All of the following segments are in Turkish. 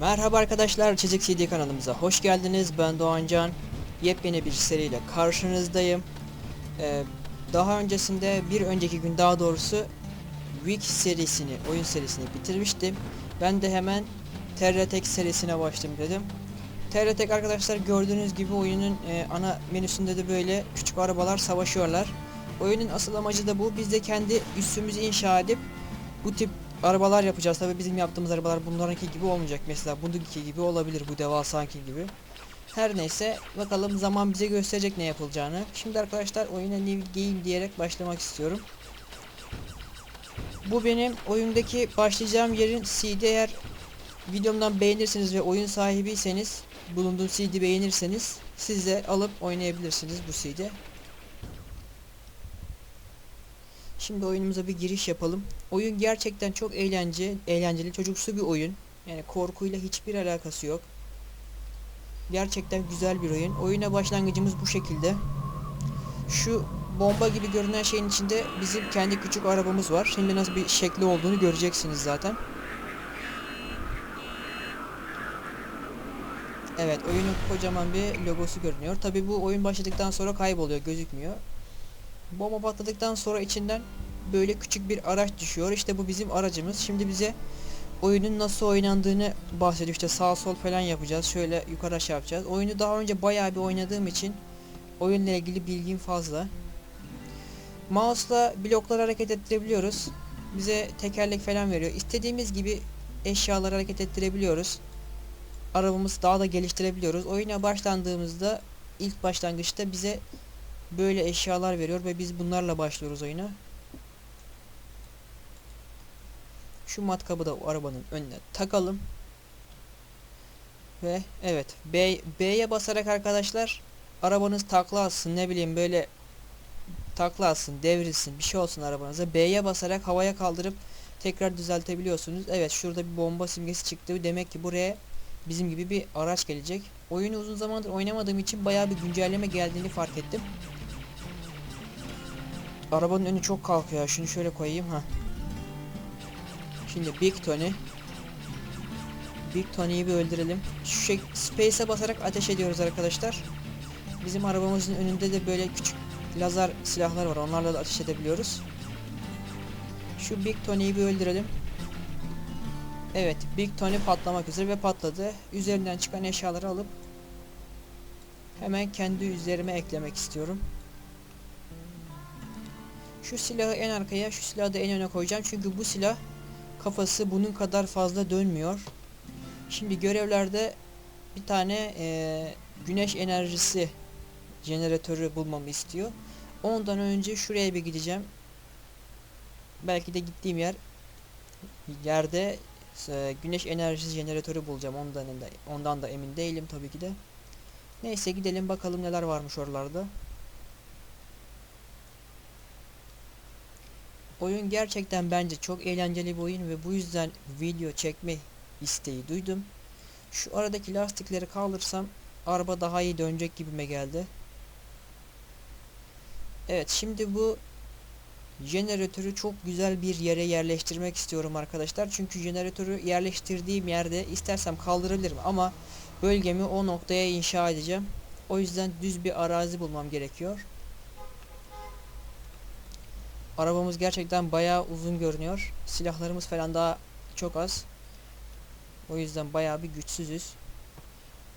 Merhaba arkadaşlar, Çizik CD kanalımıza hoş geldiniz. Ben Doğancan. Yepyeni bir seriyle karşınızdayım. Ee, daha öncesinde bir önceki gün daha doğrusu Week serisini, oyun serisini bitirmiştim. Ben de hemen TRTek serisine başladım dedim. TRTek arkadaşlar gördüğünüz gibi oyunun e, ana menüsünde de böyle küçük arabalar savaşıyorlar. Oyunun asıl amacı da bu. Biz de kendi üssümüzü inşa edip bu tip arabalar yapacağız. Tabii bizim yaptığımız arabalar bunlarınki gibi olmayacak. Mesela bununki gibi olabilir bu devasanki gibi. Her neyse bakalım zaman bize gösterecek ne yapılacağını. Şimdi arkadaşlar oyuna new game diyerek başlamak istiyorum. Bu benim oyundaki başlayacağım yerin CD eğer videomdan beğenirseniz ve oyun sahibiyseniz bulunduğum CD beğenirseniz siz de alıp oynayabilirsiniz bu CD. Şimdi oyunumuza bir giriş yapalım. Oyun gerçekten çok eğlence, eğlenceli, çocuksu bir oyun. Yani korkuyla hiçbir alakası yok. Gerçekten güzel bir oyun. Oyuna başlangıcımız bu şekilde. Şu bomba gibi görünen şeyin içinde bizim kendi küçük arabamız var. Şimdi nasıl bir şekli olduğunu göreceksiniz zaten. Evet oyunun kocaman bir logosu görünüyor. Tabi bu oyun başladıktan sonra kayboluyor gözükmüyor. Bomba patladıktan sonra içinden böyle küçük bir araç düşüyor. İşte bu bizim aracımız. Şimdi bize oyunun nasıl oynandığını bahsediyor. İşte sağ sol falan yapacağız. Şöyle yukarı aşağı yapacağız. Oyunu daha önce bayağı bir oynadığım için oyunla ilgili bilgim fazla. Mouse'la blokları hareket ettirebiliyoruz. Bize tekerlek falan veriyor. İstediğimiz gibi eşyaları hareket ettirebiliyoruz. Arabamızı daha da geliştirebiliyoruz. Oyuna başlandığımızda ilk başlangıçta bize böyle eşyalar veriyor ve biz bunlarla başlıyoruz oyuna. Şu matkabı da arabanın önüne takalım. Ve evet B'ye basarak arkadaşlar arabanız takla atsın ne bileyim böyle takla atsın devrilsin bir şey olsun arabanıza B'ye basarak havaya kaldırıp tekrar düzeltebiliyorsunuz. Evet şurada bir bomba simgesi çıktı demek ki buraya bizim gibi bir araç gelecek. Oyunu uzun zamandır oynamadığım için bayağı bir güncelleme geldiğini fark ettim. Arabanın önü çok kalkıyor. Şunu şöyle koyayım ha. Şimdi Big Tony. Big Tony'yi bir öldürelim. Şu şey, Space'e basarak ateş ediyoruz arkadaşlar. Bizim arabamızın önünde de böyle küçük lazer silahlar var. Onlarla da ateş edebiliyoruz. Şu Big Tony'yi bir öldürelim. Evet, Big Tony patlamak üzere ve patladı. Üzerinden çıkan eşyaları alıp hemen kendi üzerime eklemek istiyorum. Şu silahı en arkaya, şu silahı da en öne koyacağım. Çünkü bu silah kafası bunun kadar fazla dönmüyor. Şimdi görevlerde bir tane e, güneş enerjisi jeneratörü bulmamı istiyor. Ondan önce şuraya bir gideceğim. Belki de gittiğim yer yerde e, güneş enerjisi jeneratörü bulacağım. Ondan da, ondan da emin değilim tabii ki de. Neyse gidelim bakalım neler varmış oralarda. Oyun gerçekten bence çok eğlenceli bir oyun ve bu yüzden video çekme isteği duydum. Şu aradaki lastikleri kaldırsam araba daha iyi dönecek gibime geldi. Evet şimdi bu jeneratörü çok güzel bir yere yerleştirmek istiyorum arkadaşlar. Çünkü jeneratörü yerleştirdiğim yerde istersem kaldırabilirim ama bölgemi o noktaya inşa edeceğim. O yüzden düz bir arazi bulmam gerekiyor. Arabamız gerçekten bayağı uzun görünüyor. Silahlarımız falan daha çok az. O yüzden bayağı bir güçsüzüz.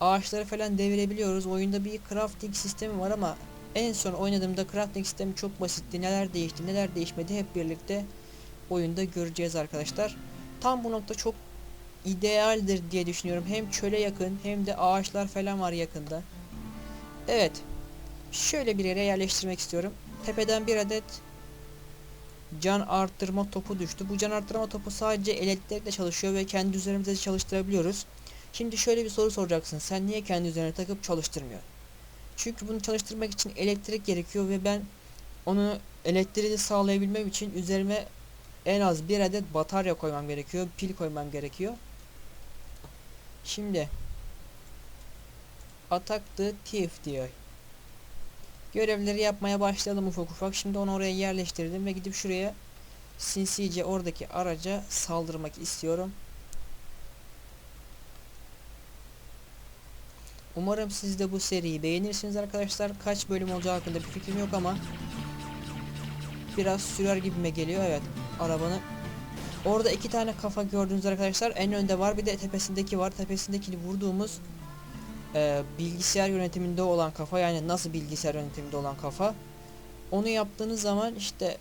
Ağaçları falan devirebiliyoruz. Oyunda bir crafting sistemi var ama en son oynadığımda crafting sistemi çok basitti. Neler değişti, neler değişmedi hep birlikte oyunda göreceğiz arkadaşlar. Tam bu nokta çok idealdir diye düşünüyorum. Hem çöle yakın hem de ağaçlar falan var yakında. Evet. Şöyle bir yere yerleştirmek istiyorum. Tepeden bir adet can arttırma topu düştü. Bu can arttırma topu sadece elektrikle çalışıyor ve kendi üzerimizde çalıştırabiliyoruz. Şimdi şöyle bir soru soracaksın. Sen niye kendi üzerine takıp çalıştırmıyor? Çünkü bunu çalıştırmak için elektrik gerekiyor ve ben onu elektriği sağlayabilmem için üzerime en az bir adet batarya koymam gerekiyor. Pil koymam gerekiyor. Şimdi Attack the Thief diyor. Görevleri yapmaya başlayalım ufak ufak. Şimdi onu oraya yerleştirdim ve gidip şuraya sinsice oradaki araca saldırmak istiyorum. Umarım siz de bu seriyi beğenirsiniz arkadaşlar. Kaç bölüm olacağı hakkında bir fikrim yok ama biraz sürer gibime geliyor. Evet arabanın Orada iki tane kafa gördüğünüz arkadaşlar en önde var bir de tepesindeki var. Tepesindekini vurduğumuz e, bilgisayar yönetiminde olan kafa yani nasıl bilgisayar yönetiminde olan kafa. Onu yaptığınız zaman işte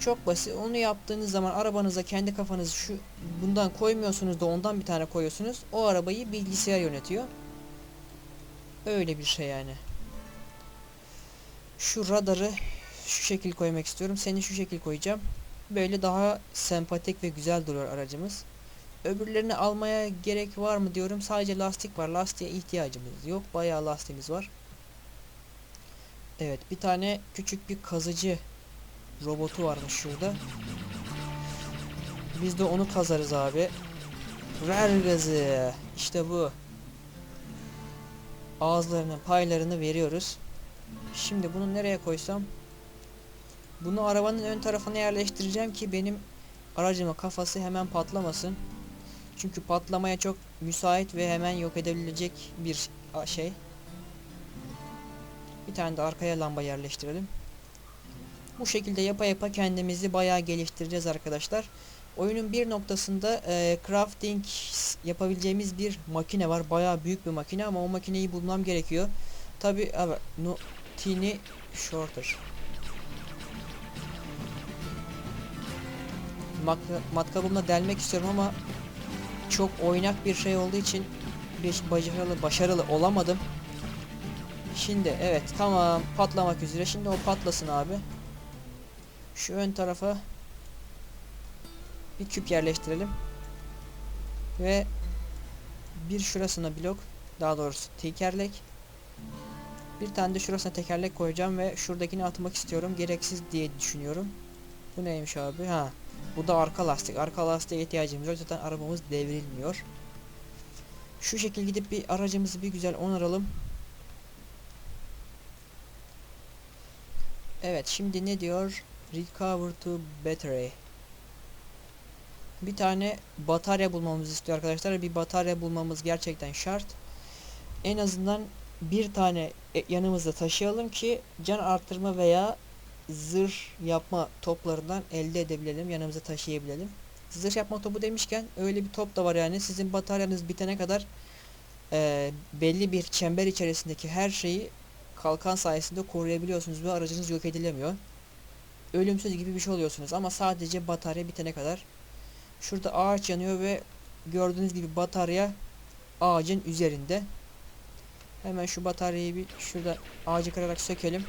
çok basit. Onu yaptığınız zaman arabanıza kendi kafanızı şu bundan koymuyorsunuz da ondan bir tane koyuyorsunuz. O arabayı bilgisayar yönetiyor. Öyle bir şey yani. Şu radarı şu şekil koymak istiyorum. Seni şu şekil koyacağım. Böyle daha sempatik ve güzel duruyor aracımız. Öbürlerini almaya gerek var mı diyorum. Sadece lastik var. Lastiğe ihtiyacımız yok. Bayağı lastiğimiz var. Evet bir tane küçük bir kazıcı robotu varmış şurada. Biz de onu kazarız abi. Ver gazı. İşte bu. Ağızlarının paylarını veriyoruz. Şimdi bunu nereye koysam? Bunu arabanın ön tarafına yerleştireceğim ki benim aracımın kafası hemen patlamasın. Çünkü patlamaya çok müsait ve hemen yok edebilecek bir şey. Bir tane de arkaya lamba yerleştirelim. Bu şekilde yapa yapa kendimizi bayağı geliştireceğiz arkadaşlar. Oyunun bir noktasında e, crafting yapabileceğimiz bir makine var. Bayağı büyük bir makine ama o makineyi bulmam gerekiyor. Tabi evet, no, tini shorter. Mak matkabımla delmek istiyorum ama çok oynak bir şey olduğu için bir başarılı başarılı olamadım. Şimdi evet tamam patlamak üzere. Şimdi o patlasın abi. Şu ön tarafa bir küp yerleştirelim. Ve bir şurasına blok daha doğrusu tekerlek bir tane de şurasına tekerlek koyacağım ve şuradakini atmak istiyorum. Gereksiz diye düşünüyorum. Bu neymiş abi? Ha. Bu da arka lastik. Arka lastiğe ihtiyacımız yok. Zaten arabamız devrilmiyor. Şu şekil gidip bir aracımızı bir güzel onaralım. Evet şimdi ne diyor? Recover to battery. Bir tane batarya bulmamızı istiyor arkadaşlar. Bir batarya bulmamız gerçekten şart. En azından bir tane e, yanımızda taşıyalım ki can arttırma veya zırh yapma toplarından elde edebilelim. Yanımıza taşıyabilelim. Zırh yapma topu demişken öyle bir top da var yani. Sizin bataryanız bitene kadar e, belli bir çember içerisindeki her şeyi kalkan sayesinde koruyabiliyorsunuz ve aracınız yok edilemiyor. Ölümsüz gibi bir şey oluyorsunuz ama sadece batarya bitene kadar. Şurada ağaç yanıyor ve gördüğünüz gibi batarya ağacın üzerinde. Hemen şu bataryayı bir şurada ağacı kırarak sökelim.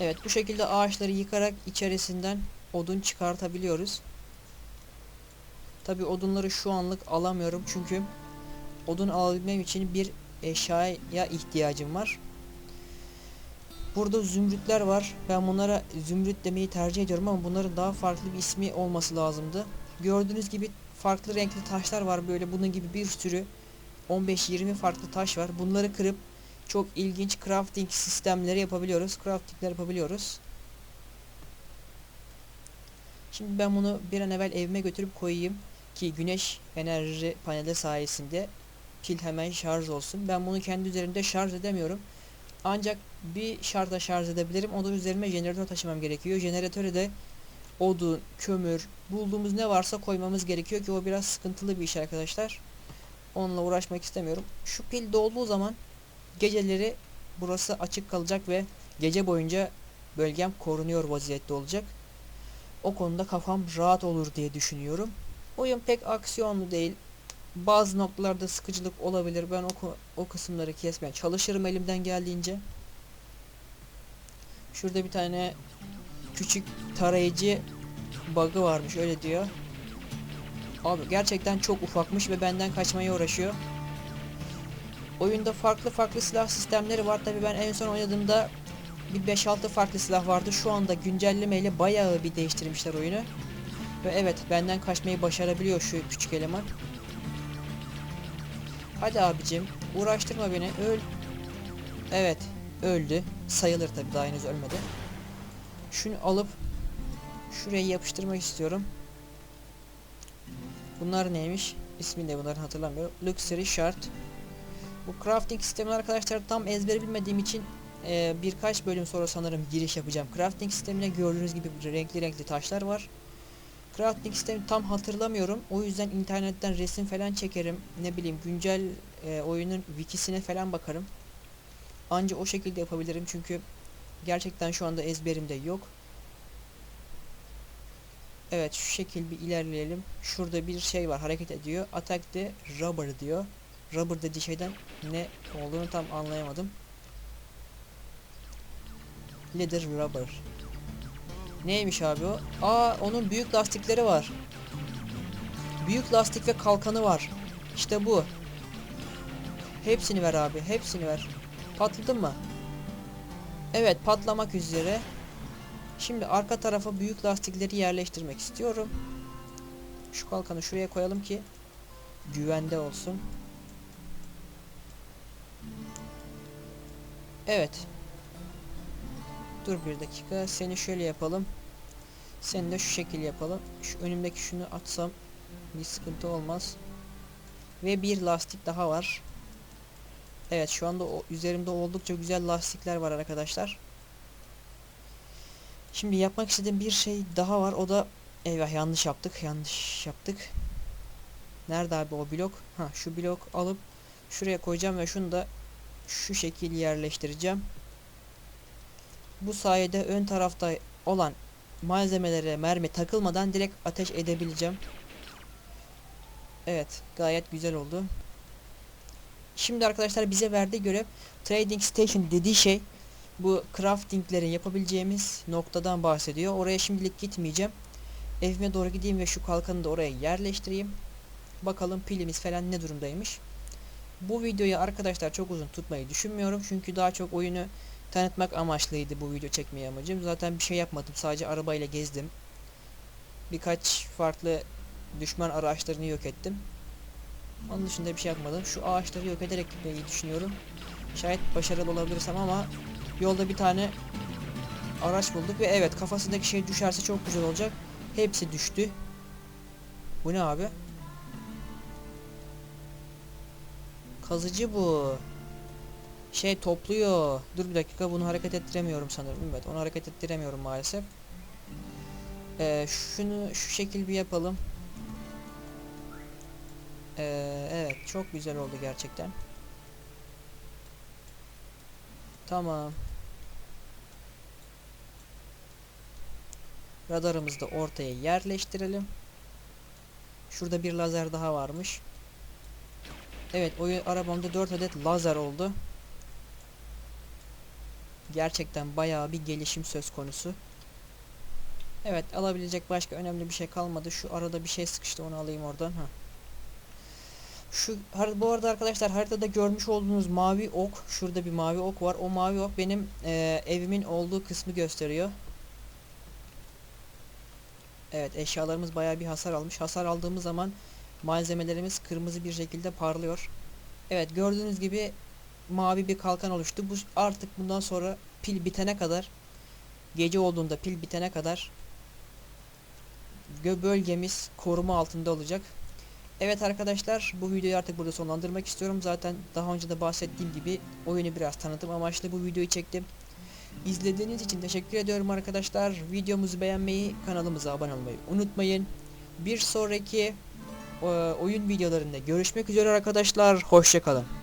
Evet bu şekilde ağaçları yıkarak içerisinden odun çıkartabiliyoruz. Tabi odunları şu anlık alamıyorum çünkü odun alabilmem için bir eşyaya ihtiyacım var. Burada zümrütler var. Ben bunlara zümrüt demeyi tercih ediyorum ama bunların daha farklı bir ismi olması lazımdı. Gördüğünüz gibi farklı renkli taşlar var böyle bunun gibi bir sürü 15-20 farklı taş var. Bunları kırıp çok ilginç crafting sistemleri yapabiliyoruz. Craftingler yapabiliyoruz. Şimdi ben bunu bir an evvel evime götürüp koyayım ki güneş enerji paneli sayesinde pil hemen şarj olsun. Ben bunu kendi üzerimde şarj edemiyorum. Ancak bir şarjda şarj edebilirim. O da üzerime jeneratör taşımam gerekiyor. Jeneratöre de odun, kömür, bulduğumuz ne varsa koymamız gerekiyor ki o biraz sıkıntılı bir iş arkadaşlar. Onunla uğraşmak istemiyorum. Şu pil dolduğu zaman geceleri burası açık kalacak ve gece boyunca bölgem korunuyor vaziyette olacak. O konuda kafam rahat olur diye düşünüyorum. Oyun pek aksiyonlu değil. Bazı noktalarda sıkıcılık olabilir. Ben o, o kısımları kesmeye çalışırım elimden geldiğince. Şurada bir tane küçük tarayıcı bug'ı varmış öyle diyor. Abi gerçekten çok ufakmış ve benden kaçmaya uğraşıyor. Oyunda farklı farklı silah sistemleri var. Tabi ben en son oynadığımda bir 5-6 farklı silah vardı. Şu anda güncellemeyle bayağı bir değiştirmişler oyunu. Ve evet benden kaçmayı başarabiliyor şu küçük eleman. Hadi abicim uğraştırma beni öl. Evet öldü. Sayılır tabi daha henüz ölmedi. Şunu alıp şuraya yapıştırmak istiyorum. Bunlar neymiş? İsmini de bunların hatırlamıyorum. Luxury Shard. Bu crafting sistemini arkadaşlar tam ezbere bilmediğim için e, birkaç bölüm sonra sanırım giriş yapacağım. Crafting sistemine gördüğünüz gibi renkli renkli taşlar var. Crafting sistemi tam hatırlamıyorum. O yüzden internetten resim falan çekerim. Ne bileyim güncel e, oyunun wikisine falan bakarım. Anca o şekilde yapabilirim çünkü gerçekten şu anda ezberimde yok. Evet şu şekil bir ilerleyelim. Şurada bir şey var hareket ediyor. Attack the rubber diyor. Rubber dediği şeyden ne olduğunu tam anlayamadım. Leather rubber. Neymiş abi o? Aa onun büyük lastikleri var. Büyük lastik ve kalkanı var. İşte bu. Hepsini ver abi. Hepsini ver. Patladın mı? Evet patlamak üzere. Şimdi arka tarafa büyük lastikleri yerleştirmek istiyorum. Şu kalkanı şuraya koyalım ki güvende olsun. Evet. Dur bir dakika. Seni şöyle yapalım. Seni de şu şekil yapalım. Şu önümdeki şunu atsam bir sıkıntı olmaz. Ve bir lastik daha var. Evet şu anda o, üzerimde oldukça güzel lastikler var arkadaşlar. Şimdi yapmak istediğim bir şey daha var. O da eyvah yanlış yaptık. Yanlış yaptık. Nerede abi o blok? Ha şu blok alıp şuraya koyacağım ve şunu da şu şekil yerleştireceğim. Bu sayede ön tarafta olan malzemelere mermi takılmadan direkt ateş edebileceğim. Evet gayet güzel oldu. Şimdi arkadaşlar bize verdiği görev Trading Station dediği şey bu craftinglerin yapabileceğimiz noktadan bahsediyor. Oraya şimdilik gitmeyeceğim. Evime doğru gideyim ve şu kalkanı da oraya yerleştireyim. Bakalım pilimiz falan ne durumdaymış. Bu videoyu arkadaşlar çok uzun tutmayı düşünmüyorum. Çünkü daha çok oyunu tanıtmak amaçlıydı bu video çekmeye amacım. Zaten bir şey yapmadım. Sadece arabayla gezdim. Birkaç farklı düşman araçlarını yok ettim. Onun dışında bir şey yapmadım. Şu ağaçları yok ederek gitmeyi düşünüyorum. Şayet başarılı olabilirsem ama yolda bir tane araç bulduk ve evet kafasındaki şey düşerse çok güzel olacak. Hepsi düştü. Bu ne abi? Kazıcı bu. Şey topluyor. Dur bir dakika bunu hareket ettiremiyorum sanırım. Evet onu hareket ettiremiyorum maalesef. Ee, şunu şu şekil bir yapalım. Ee, evet çok güzel oldu gerçekten. Tamam. Radarımızı da ortaya yerleştirelim. Şurada bir lazer daha varmış. Evet oyun arabamda 4 adet lazer oldu. Gerçekten bayağı bir gelişim söz konusu. Evet alabilecek başka önemli bir şey kalmadı. Şu arada bir şey sıkıştı onu alayım oradan. Ha. Şu bu arada arkadaşlar haritada görmüş olduğunuz mavi ok, şurada bir mavi ok var. O mavi ok benim e, evimin olduğu kısmı gösteriyor. Evet eşyalarımız bayağı bir hasar almış. Hasar aldığımız zaman malzemelerimiz kırmızı bir şekilde parlıyor. Evet gördüğünüz gibi mavi bir kalkan oluştu. Bu artık bundan sonra pil bitene kadar gece olduğunda pil bitene kadar bölgemiz koruma altında olacak. Evet arkadaşlar bu videoyu artık burada sonlandırmak istiyorum. Zaten daha önce de bahsettiğim gibi oyunu biraz tanıtım amaçlı bu videoyu çektim. İzlediğiniz için teşekkür ediyorum arkadaşlar. Videomuzu beğenmeyi, kanalımıza abone olmayı unutmayın. Bir sonraki oyun videolarında görüşmek üzere arkadaşlar. Hoşçakalın.